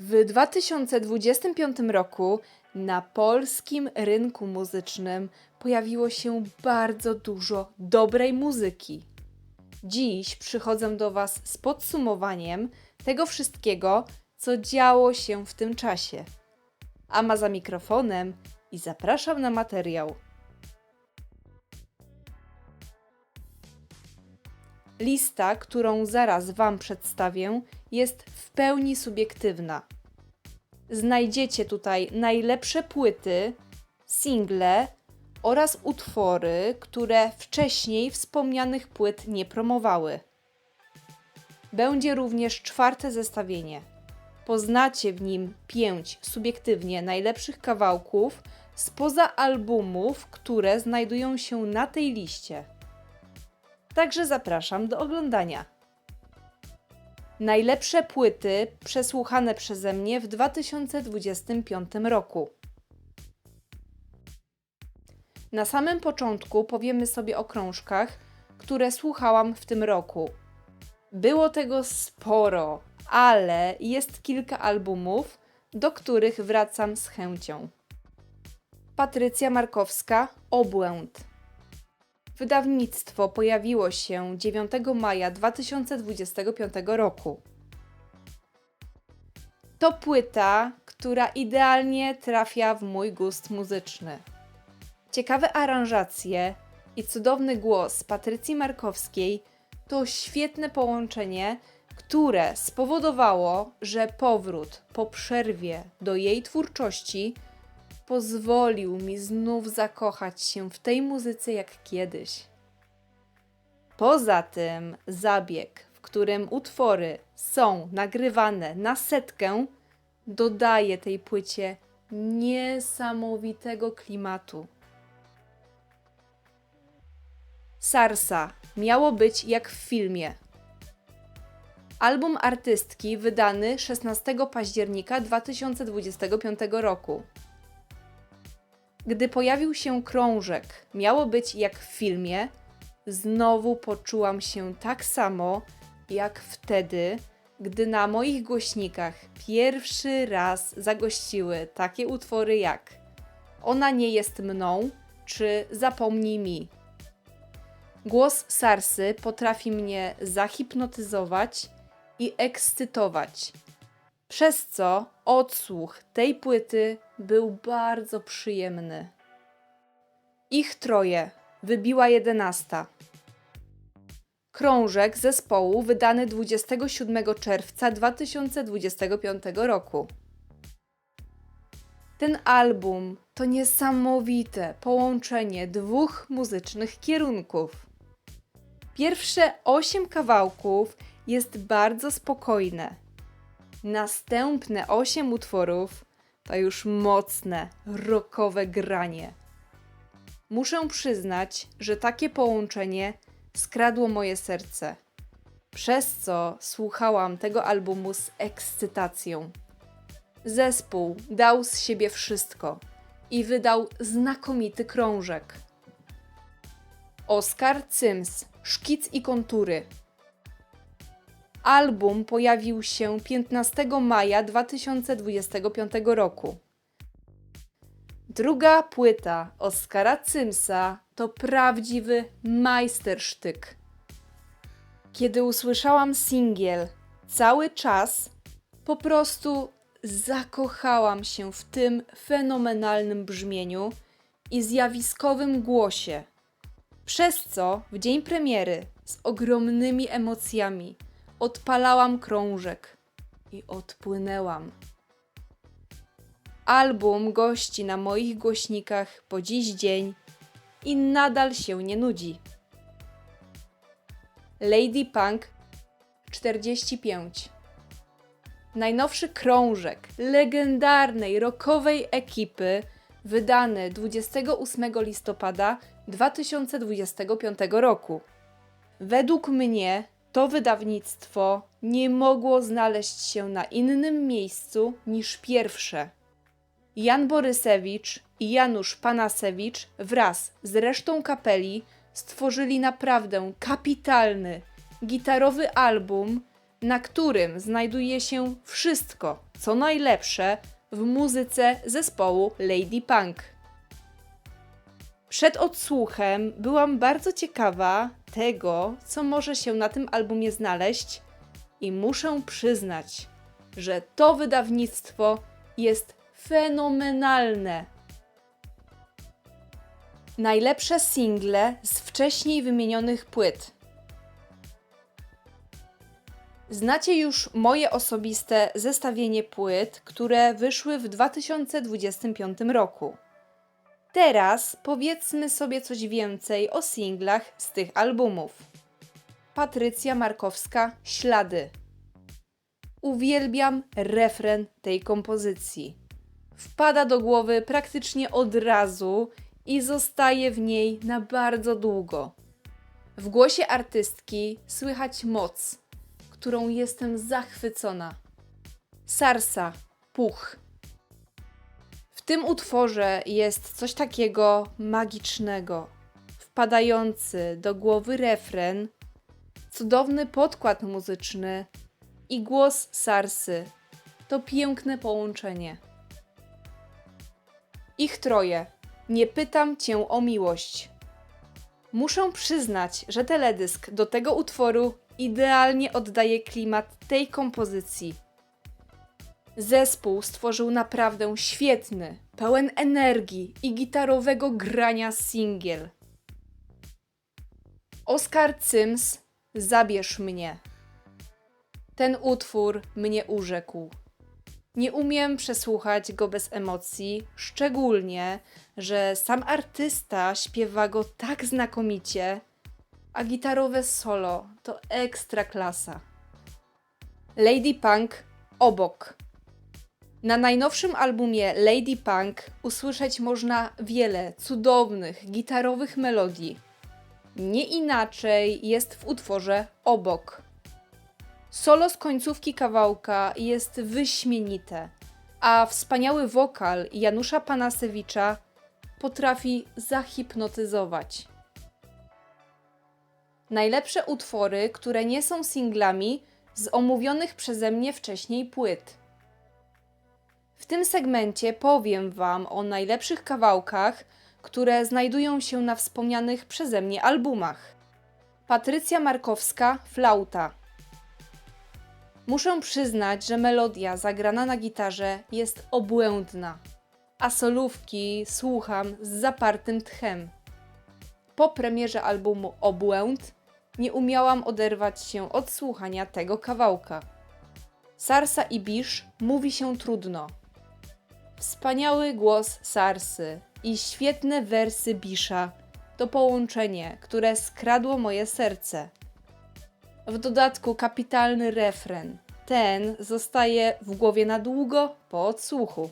W 2025 roku na polskim rynku muzycznym pojawiło się bardzo dużo dobrej muzyki. Dziś przychodzę do Was z podsumowaniem tego wszystkiego, co działo się w tym czasie. Ama za mikrofonem i zapraszam na materiał. Lista, którą zaraz Wam przedstawię, jest w pełni subiektywna. Znajdziecie tutaj najlepsze płyty, single oraz utwory, które wcześniej wspomnianych płyt nie promowały. Będzie również czwarte zestawienie. Poznacie w nim pięć subiektywnie najlepszych kawałków spoza albumów, które znajdują się na tej liście. Także zapraszam do oglądania. Najlepsze płyty przesłuchane przeze mnie w 2025 roku. Na samym początku powiemy sobie o krążkach, które słuchałam w tym roku. Było tego sporo, ale jest kilka albumów, do których wracam z chęcią. Patrycja Markowska Obłęd. Wydawnictwo pojawiło się 9 maja 2025 roku. To płyta, która idealnie trafia w mój gust muzyczny. Ciekawe aranżacje i cudowny głos Patrycji Markowskiej to świetne połączenie, które spowodowało, że powrót po przerwie do jej twórczości pozwolił mi znów zakochać się w tej muzyce jak kiedyś. Poza tym zabieg, w którym utwory są nagrywane na setkę, dodaje tej płycie niesamowitego klimatu. Sarsa miało być jak w filmie. Album artystki wydany 16 października 2025 roku. Gdy pojawił się krążek, miało być jak w filmie, znowu poczułam się tak samo jak wtedy, gdy na moich głośnikach pierwszy raz zagościły takie utwory jak Ona nie jest mną czy Zapomnij mi. Głos Sarsy potrafi mnie zahipnotyzować i ekscytować, przez co odsłuch tej płyty był bardzo przyjemny. Ich troje wybiła jedenasta. Krążek zespołu wydany 27 czerwca 2025 roku. Ten album to niesamowite połączenie dwóch muzycznych kierunków. Pierwsze osiem kawałków jest bardzo spokojne. Następne osiem utworów to już mocne, rockowe granie. Muszę przyznać, że takie połączenie skradło moje serce, przez co słuchałam tego albumu z ekscytacją. Zespół dał z siebie wszystko i wydał znakomity krążek. Oskar Cyms, Szkic i kontury. Album pojawił się 15 maja 2025 roku. Druga płyta Oskara Cymsa to prawdziwy majstersztyk. Kiedy usłyszałam singiel cały czas, po prostu zakochałam się w tym fenomenalnym brzmieniu i zjawiskowym głosie. Przez co w dzień premiery z ogromnymi emocjami odpalałam krążek i odpłynęłam. Album gości na moich głośnikach po dziś dzień i nadal się nie nudzi. Lady Punk 45 Najnowszy krążek legendarnej rockowej ekipy wydany 28 listopada 2025 roku. Według mnie to wydawnictwo nie mogło znaleźć się na innym miejscu niż pierwsze. Jan Borysewicz i Janusz Panasewicz wraz z resztą kapeli stworzyli naprawdę kapitalny, gitarowy album, na którym znajduje się wszystko, co najlepsze w muzyce zespołu Lady Punk. Przed odsłuchem byłam bardzo ciekawa tego, co może się na tym albumie znaleźć, i muszę przyznać, że to wydawnictwo jest fenomenalne. Najlepsze single z wcześniej wymienionych płyt. Znacie już moje osobiste zestawienie płyt, które wyszły w 2025 roku. Teraz powiedzmy sobie coś więcej o singlach z tych albumów. Patrycja Markowska Ślady. Uwielbiam refren tej kompozycji. Wpada do głowy praktycznie od razu i zostaje w niej na bardzo długo. W głosie artystki słychać moc, którą jestem zachwycona. Sarsa, puch. Tym utworze jest coś takiego magicznego. Wpadający do głowy refren, cudowny podkład muzyczny i głos Sarsy. To piękne połączenie. Ich troje. Nie pytam cię o miłość. Muszę przyznać, że teledysk do tego utworu idealnie oddaje klimat tej kompozycji. Zespół stworzył naprawdę świetny, pełen energii i gitarowego grania singiel. Oskar Cyms, zabierz mnie. Ten utwór mnie urzekł. Nie umiem przesłuchać go bez emocji, szczególnie, że sam artysta śpiewa go tak znakomicie, a gitarowe solo to ekstra klasa. Lady Punk obok. Na najnowszym albumie Lady Punk usłyszeć można wiele cudownych gitarowych melodii. Nie inaczej jest w utworze obok. Solo z końcówki kawałka jest wyśmienite, a wspaniały wokal Janusza Panasewicza potrafi zahipnotyzować. Najlepsze utwory, które nie są singlami z omówionych przeze mnie wcześniej płyt. W tym segmencie powiem Wam o najlepszych kawałkach, które znajdują się na wspomnianych przeze mnie albumach. Patrycja Markowska, flauta. Muszę przyznać, że melodia zagrana na gitarze jest obłędna, a solówki słucham z zapartym tchem. Po premierze albumu Obłęd nie umiałam oderwać się od słuchania tego kawałka. Sarsa i Bisz mówi się trudno. Wspaniały głos Sarsy i świetne wersy Bisza to połączenie, które skradło moje serce. W dodatku kapitalny refren. Ten zostaje w głowie na długo po odsłuchu.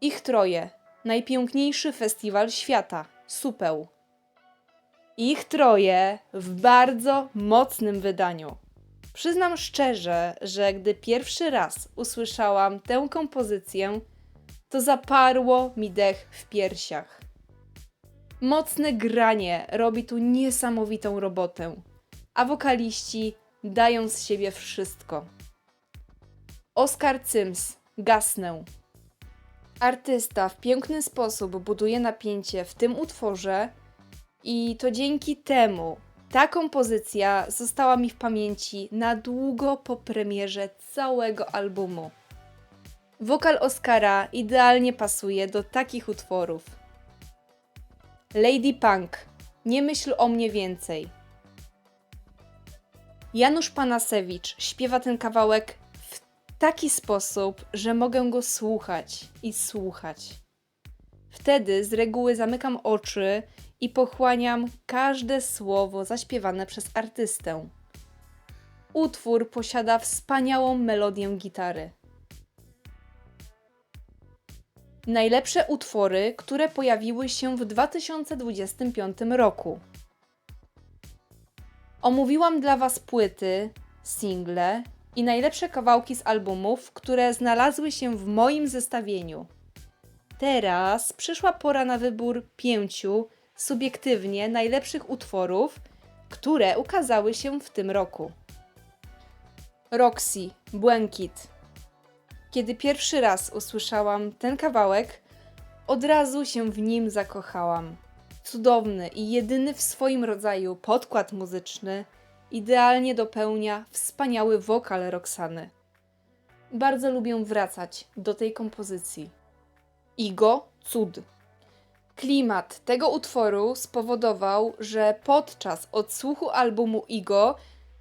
Ich troje. Najpiękniejszy festiwal świata. Supeł. Ich troje w bardzo mocnym wydaniu. Przyznam szczerze, że gdy pierwszy raz usłyszałam tę kompozycję, to zaparło mi dech w piersiach. Mocne granie robi tu niesamowitą robotę, a wokaliści dają z siebie wszystko. Oskar Cyms, Gasnę. Artysta w piękny sposób buduje napięcie w tym utworze i to dzięki temu ta kompozycja została mi w pamięci na długo po premierze całego albumu. Wokal Oscara idealnie pasuje do takich utworów. Lady Punk, nie myśl o mnie więcej. Janusz Panasewicz śpiewa ten kawałek w taki sposób, że mogę go słuchać i słuchać. Wtedy z reguły zamykam oczy i pochłaniam każde słowo zaśpiewane przez artystę. Utwór posiada wspaniałą melodię gitary. Najlepsze utwory, które pojawiły się w 2025 roku. Omówiłam dla Was płyty, single i najlepsze kawałki z albumów, które znalazły się w moim zestawieniu. Teraz przyszła pora na wybór pięciu subiektywnie najlepszych utworów, które ukazały się w tym roku. Roxy, Błękit. Kiedy pierwszy raz usłyszałam ten kawałek, od razu się w nim zakochałam. Cudowny i jedyny w swoim rodzaju podkład muzyczny idealnie dopełnia wspaniały wokal Roxany. Bardzo lubię wracać do tej kompozycji. Igo Cud. Klimat tego utworu spowodował, że podczas odsłuchu albumu Igo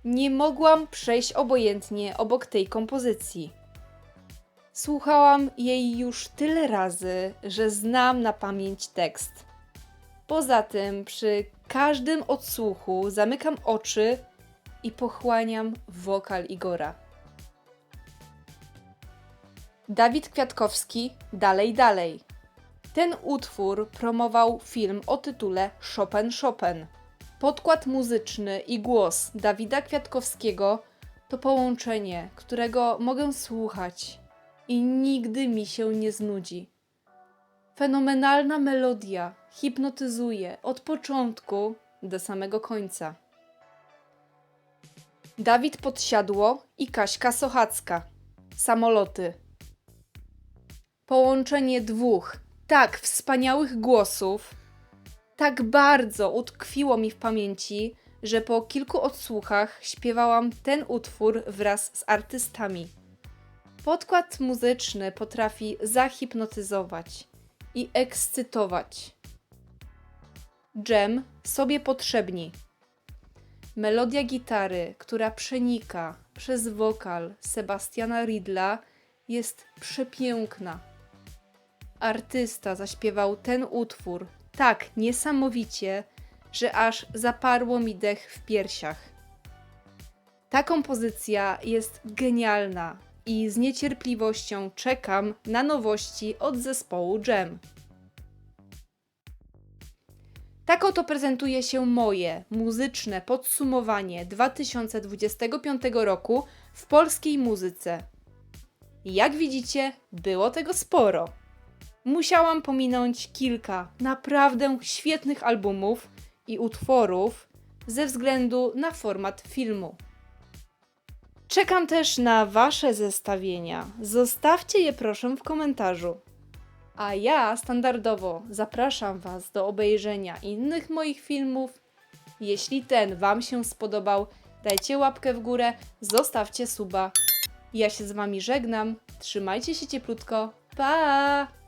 nie mogłam przejść obojętnie obok tej kompozycji. Słuchałam jej już tyle razy, że znam na pamięć tekst. Poza tym, przy każdym odsłuchu zamykam oczy i pochłaniam wokal Igora. Dawid Kwiatkowski Dalej Dalej. Ten utwór promował film o tytule Chopin Chopin. Podkład muzyczny i głos Dawida Kwiatkowskiego to połączenie, którego mogę słuchać i nigdy mi się nie znudzi. Fenomenalna melodia hipnotyzuje od początku do samego końca. Dawid Podsiadło i Kaśka Sochacka. Samoloty. Połączenie dwóch tak wspaniałych głosów tak bardzo utkwiło mi w pamięci, że po kilku odsłuchach śpiewałam ten utwór wraz z artystami. Podkład muzyczny potrafi zahipnotyzować i ekscytować. Dżem sobie potrzebni. Melodia gitary, która przenika przez wokal Sebastiana Ridla, jest przepiękna. Artysta zaśpiewał ten utwór tak niesamowicie, że aż zaparło mi dech w piersiach. Ta kompozycja jest genialna i z niecierpliwością czekam na nowości od zespołu Jam. Tak oto prezentuje się moje muzyczne podsumowanie 2025 roku w polskiej muzyce. Jak widzicie, było tego sporo. Musiałam pominąć kilka naprawdę świetnych albumów i utworów ze względu na format filmu. Czekam też na Wasze zestawienia. Zostawcie je proszę w komentarzu. A ja standardowo zapraszam Was do obejrzenia innych moich filmów. Jeśli ten Wam się spodobał, dajcie łapkę w górę, zostawcie suba. Ja się z Wami żegnam. Trzymajcie się cieplutko. Pa!